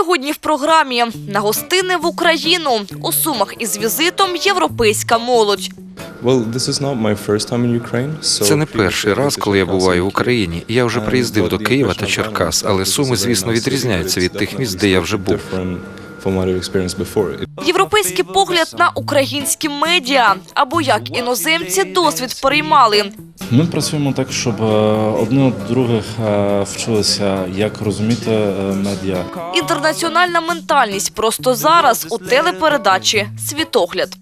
Сьогодні в програмі на гостини в Україну у сумах із візитом європейська молодь. Well, this is not my first time in Ukraine, so Це не перший раз, коли я буваю в Україні. Я вже приїздив до Києва та Черкас, але суми, звісно, відрізняються від тих міст, де я вже був. Before. Європейський погляд на українські медіа або як іноземці досвід переймали. Ми працюємо так, щоб е, одне од других е, вчилися, як розуміти е, медіа. Інтернаціональна ментальність просто зараз у телепередачі Світогляд.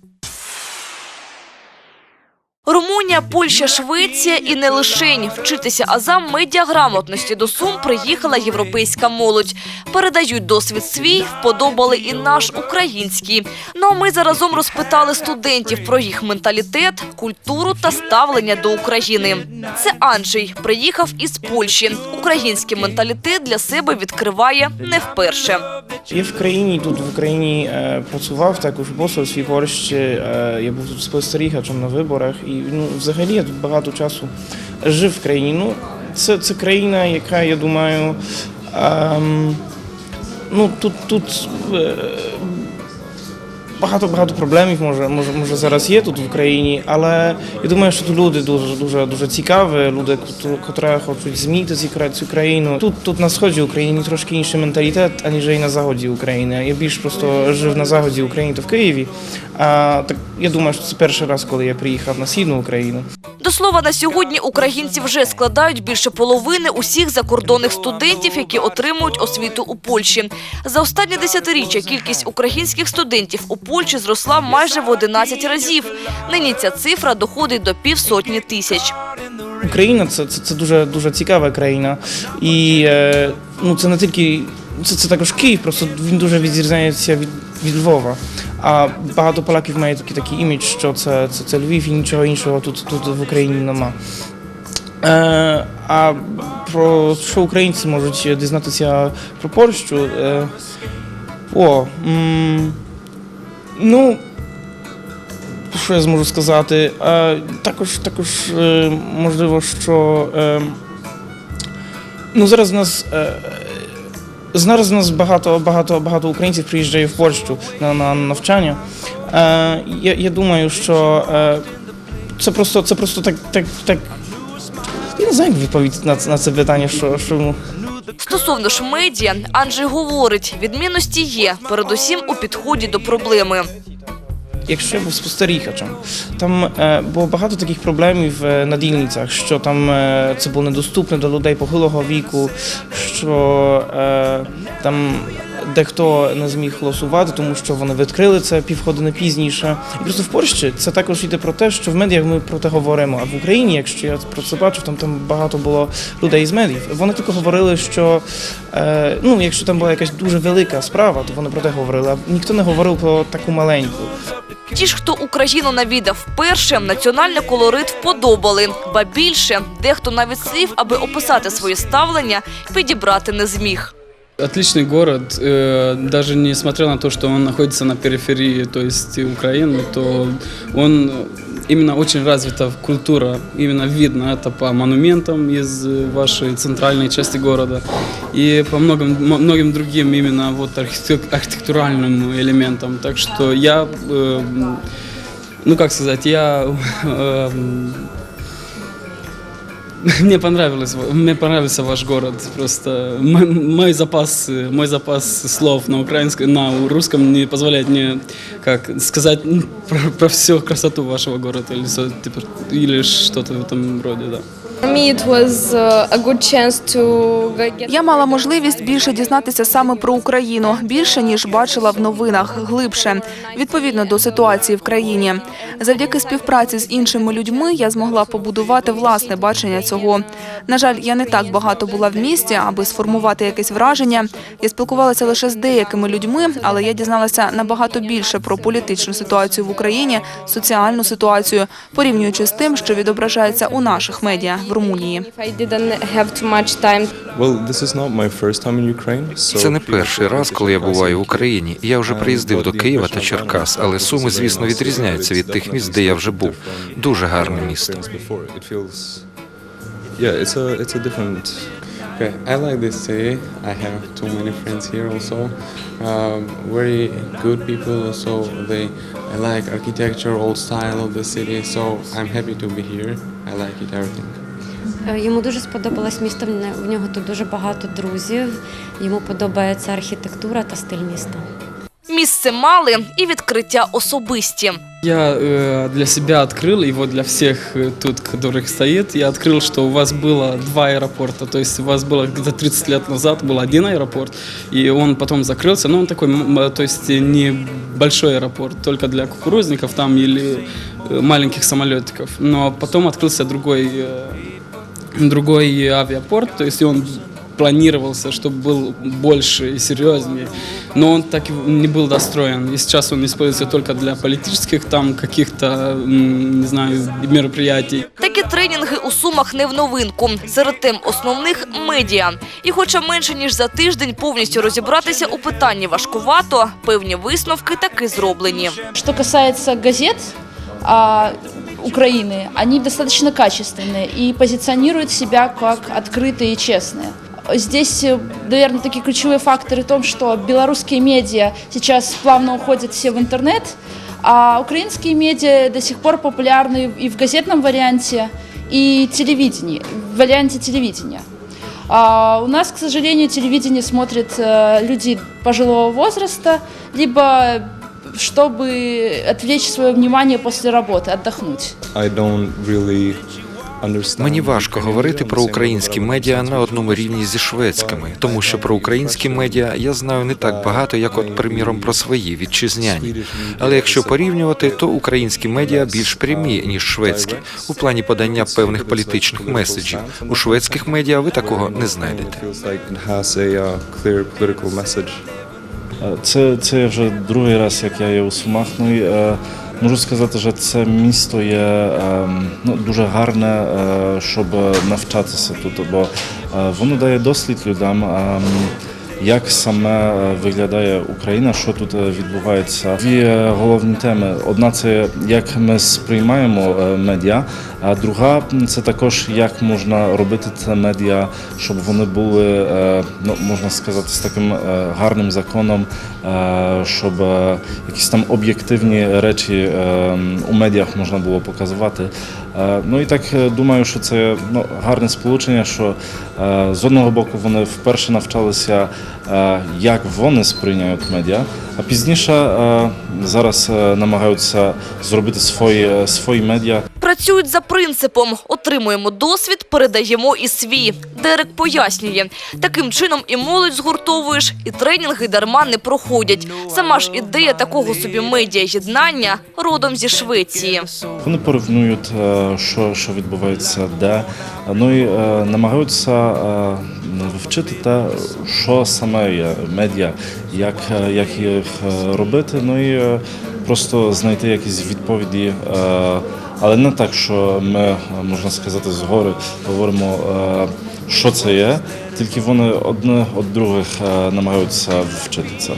Румунія, Польща, Швеція і не лишень вчитися азам медіаграмотності до Сум приїхала європейська молодь. Передають досвід свій, вподобали і наш український. Ну а ми заразом розпитали студентів про їх менталітет, культуру та ставлення до України. Це Анджей приїхав із Польщі. Український менталітет для себе відкриває не вперше. Я в країні тут в Україні е, працював також посольстві Польщі. Е, я був тут спостерігачем на виборах, і ну, взагалі я тут багато часу жив в країні. Ну, це, це країна, яка, я думаю, ем, ну, тут, тут е, багато багато проблемів може, може, може зараз є тут в Україні, але я думаю, що тут люди дуже дуже дуже цікаві, люди, які хочуть змінити цю країну. Тут тут на сході України трошки інший менталітет, аніж на заході України. Я більш просто жив на заході України, то в Києві. А так я думаю, що це перший раз, коли я приїхав на східну Україну. До слова, на сьогодні українці вже складають більше половини усіх закордонних студентів, які отримують освіту у Польщі. За останні десятиріччя кількість українських студентів у Польщі зросла майже в 11 разів. Нині ця цифра доходить до півсотні тисяч. Україна це, це, це дуже дуже цікава країна. І е, ну це не тільки це, це також Київ, просто він дуже відрізняється від, від Львова. А багато поляків має такий такий імідж, що це, це, це Львів і нічого іншого тут, тут в Україні нема. Е, а про що українці можуть дізнатися про Польщу? Е, о, м, ну, що я зможу сказати? Е, також, також е, можливо, що е, ну, зараз в нас. Е, Зараз в нас багато, багато, багато українців приїжджає в Польщу на, на навчання. Е, я, я думаю, що е, це просто, це просто так, так, так. Я не знаю, як відповісти на, на це питання, що, що Стосовно ж медіа, Анджей говорить, відмінності є, передусім у підході до проблеми. Якщо я був спостерігачем, там е, було багато таких проблемів е, на дільницях, що там е, це було недоступне до людей похилого віку, що е, там дехто не зміг голосувати, тому що вони відкрили це півгодини пізніше. І просто в Польщі це також йде про те, що в медіях ми про те говоримо. А в Україні, якщо я про це бачив, там там багато було людей з медіїв. Вони тільки говорили, що е, ну, якщо там була якась дуже велика справа, то вони про те говорили. А ніхто не говорив про таку маленьку. Ті ж, хто Україну навідав вперше, національний колорит вподобали. Ба більше, дехто навіть слів, аби описати своє ставлення, підібрати не зміг. Отличный город, э, даже несмотря на то, что он находится на периферии, то есть Украины, то он именно очень развита культура, именно видно это по монументам из вашей центральной части города. И по многим, многим другим именно вот архитек- архитектуральным элементам. Так что я, э, ну как сказать, я э, мне понравилось, мне понравился ваш город. Просто мой, мой запас, мой запас слов на украинском, на русском не позволяет мне, как сказать про, про всю красоту вашего города или, типа, или что-то в этом роде, да. Uh, Я мала можливість більше дізнатися саме про Україну, більше ніж бачила в новинах, глибше відповідно до ситуації в країні. Завдяки співпраці з іншими людьми я змогла побудувати власне бачення цього. На жаль, я не так багато була в місті, аби сформувати якесь враження. Я спілкувалася лише з деякими людьми, але я дізналася набагато більше про політичну ситуацію в Україні, соціальну ситуацію, порівнюючи з тим, що відображається у наших медіа в Румунії. if I didn't have too much time. Well, this is not my first time in Ukraine, so Це не перший раз, коли я буваю в Україні. Я вже приїздив до Києва та Черкас, але суми, звісно, відрізняються від тих міст, де я вже був. Дуже гарне місто. Okay, I like this city. I have too many friends here also. Um, very good people also. They I like architecture, old style of the city. So I'm happy to be here. I like it everything. Е, Йому дуже сподобалось місто. в не- В нього тут дуже багато друзів. Йому подобається архітектура та стиль міста. Місце мали і відкриття особисті. Я э, для себя открыл, его для всех э, тут, которых стоит, я открыл, что у вас было два аэропорта. То есть у вас было где-то 30 лет назад был один аэропорт, и он потом закрылся. Но он такой, м, м, то есть не большой аэропорт, только для кукурузников там или э, маленьких самолетиков. Но потом открылся другой, э, другой авиапорт, то есть он планировался, чтобы был больше и серьезнее, но он так и не был достроен. И сейчас он используется только для политических там каких-то, м, не знаю, мероприятий. Такі тренінги у Сумах не в новинку. Серед тем основних медіа. І хоча менше ніж за тиждень повністю розібратися у питанні важкувато, певні висновки таки зроблені. Что касается газет а, Украины, они достаточно качественные и позиционируют себя как открытые и честные. Здесь, наверное, такие ключевые факторы в том, что белорусские медиа сейчас плавно уходят все в интернет, а украинские медиа до сих пор популярны и в газетном варианте, и телевидении, в варианте телевидения. А у нас, к сожалению, телевидение смотрят э, люди пожилого возраста, либо чтобы отвлечь свое внимание после работы, отдохнуть. I don't really. Мені важко говорити про українські медіа на одному рівні зі шведськими, тому що про українські медіа я знаю не так багато, як, от, приміром, про свої вітчизняні. Але якщо порівнювати, то українські медіа більш прямі ніж шведські у плані подання певних політичних меседжів. У шведських медіа ви такого не знайдете. Це, це вже другий раз, як я є у Сумах. Ну і е, можу сказати, що це місто є е, ну, дуже гарне, е, щоб навчатися тут, бо е, воно дає дослід людям. Як саме е, виглядає Україна, що тут е, відбувається? Дві е, головні теми. Одна це як ми сприймаємо медіа, а друга це також як можна робити це медіа, щоб вони були, ну можна сказати, з таким гарним законом, щоб якісь там об'єктивні речі у медіах можна було показувати. Ну і так думаю, що це ну, гарне сполучення, що з одного боку вони вперше навчалися, е, як вони сприйняють медіа, а пізніше е, зараз е, намагаються зробити свої, е, свої медіа. Працюють за принципом отримуємо досвід, передаємо і свій. Дерек пояснює, таким чином і молодь згуртовуєш, і тренінги дарма не проходять. Сама ж ідея такого собі медіа єднання родом зі Швеції. Вони порівнюють, е, що, що відбувається де, ну і е, намагаються е, вивчити те, що саме є медіа, як, е, як їх е, робити, ну і е, просто знайти якісь відповіді. Але не так, що ми, е, можна сказати, згори говоримо, е, що це є, тільки вони одне від других е, намагаються вчити це.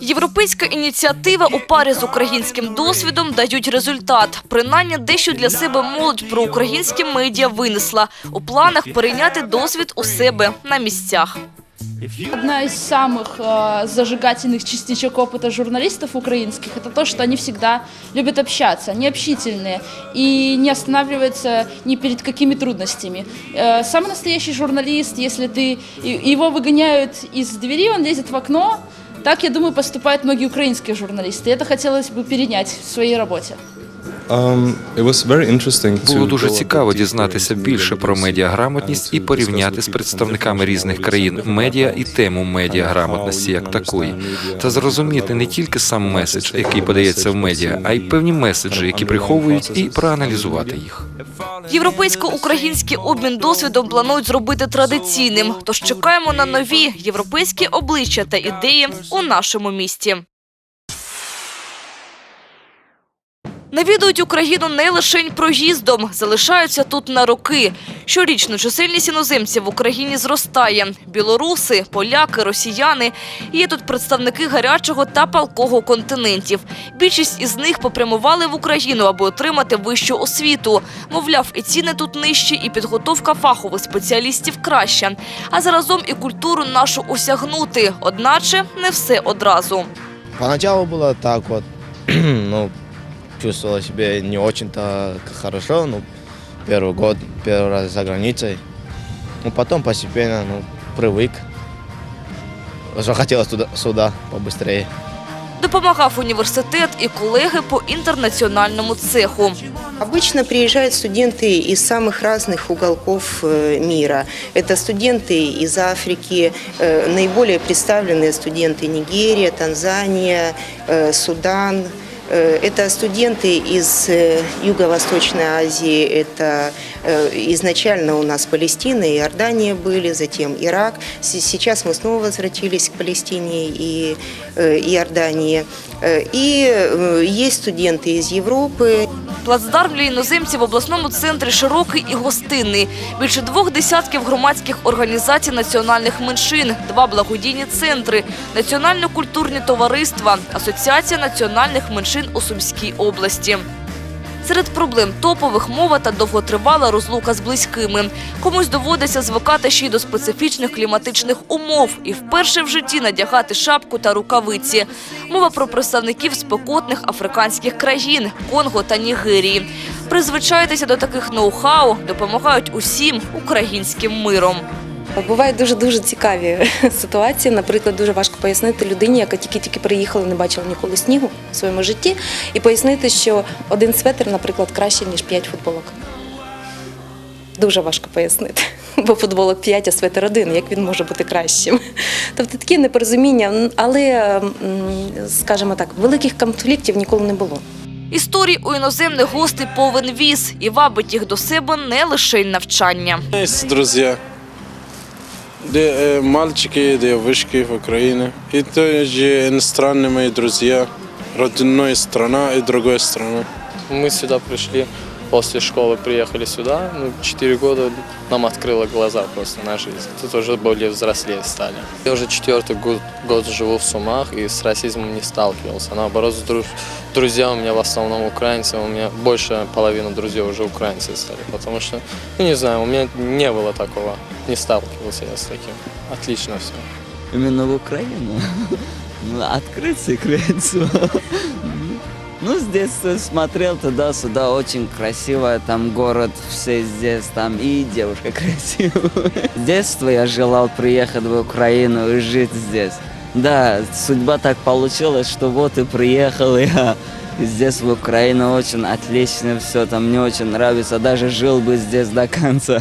Європейська ініціатива у парі з українським досвідом дають результат. Принаймні дещо для себе молодь про українські медіа винесла. У планах перейняти досвід у себе на місцях. Одна из самых э, зажигательных частичек опыта журналистов украинских это то, что они всегда любят общаться, они общительные и не останавливаются ни перед какими трудностями. Э, самый настоящий журналист, если ты и- его выгоняют из двери, он лезет в окно. Так, я думаю, поступают многие украинские журналисты. И это хотелось бы перенять в своей работе. Було дуже цікаво дізнатися більше про медіаграмотність і порівняти з представниками різних країн медіа і тему медіаграмотності як такої, та зрозуміти не тільки сам меседж, який подається в медіа, а й певні меседжі, які приховують, і проаналізувати їх. Європейсько-український обмін досвідом планують зробити традиційним. Тож чекаємо на нові європейські обличчя та ідеї у нашому місті. Навідують Україну не лише проїздом, залишаються тут на роки. Щорічно чисельність іноземців в Україні зростає. Білоруси, поляки, росіяни. Є тут представники гарячого та палкого континентів. Більшість із них попрямували в Україну, аби отримати вищу освіту. Мовляв, і ціни тут нижчі, і підготовка фахових спеціалістів краща. А заразом і культуру нашу осягнути. Одначе не все одразу. Поначалу было так вот, ну, чувствовала себя не очень-то хорошо, ну, первый год, первый раз за границей. Ну, потом постепенно, ну, привык. Уже хотелось туда, сюда побыстрее. Допомагав університет і колеги по інтернаціональному цеху. Обычно приезжают студенты из самых разных уголков э, мира. Это студенты из Африки, э, наиболее представленные студенты Нигерия, Танзания, э, Судан. Э, Это студенты из э, Юго-Восточной Азии, это э, изначально у нас Палестина и Иордания были, затем Ирак. С- Сейчас мы снова возвратились к Палестине и э, Иордании. Э, И э, есть студенты из Европы, Плацдарм для іноземців в обласному центрі широкий і гостинний. Більше двох десятків громадських організацій національних меншин, два благодійні центри, національно-культурні товариства, Асоціація національних меншин у Сумській області. Серед проблем топових мова та довготривала розлука з близькими. Комусь доводиться звикати ще й до специфічних кліматичних умов і вперше в житті надягати шапку та рукавиці. Мова про представників спекотних африканських країн Конго та Нігерії. Призвичайтеся до таких ноу-хау допомагають усім українським миром. Бувають дуже дуже цікаві ситуації. Наприклад, дуже важко пояснити людині, яка тільки-тільки приїхала, не бачила ніколи снігу в своєму житті, і пояснити, що один светр, наприклад, краще ніж п'ять футболок. Дуже важко пояснити, бо футболок 5, а светр один, як він може бути кращим. Тобто такі непорозуміння, але, скажімо так, великих конфліктів ніколи не було. Історій у іноземних гостей повен віз і вабить їх до себе не лише навчання. Друзья. Де, мальчики, девушки в Украине. И тоже иностранные мои друзья. Родной страна и другой страны. Мы сюда пришли после школы, приехали сюда. Ну, четыре года нам открыло глаза просто на жизнь. Тут уже более взрослее стали. Я уже четвертый год, год живу в Сумах и с расизмом не сталкивался. Наоборот, друз- друзья у меня в основном украинцы. У меня больше половины друзей уже украинцы стали. Потому что, ну не знаю, у меня не было такого. Не сталкивался я с таким. Отлично все. именно в Украину. Ну, открыться и крыться. Ну, здесь э, смотрел туда-сюда, очень красиво, там город, все здесь, там и девушка красивая. С детства я желал приехать в Украину и жить здесь. Да, судьба так получилась, что вот и приехал я здесь в Украину, очень отлично все, там мне очень нравится, даже жил бы здесь до конца.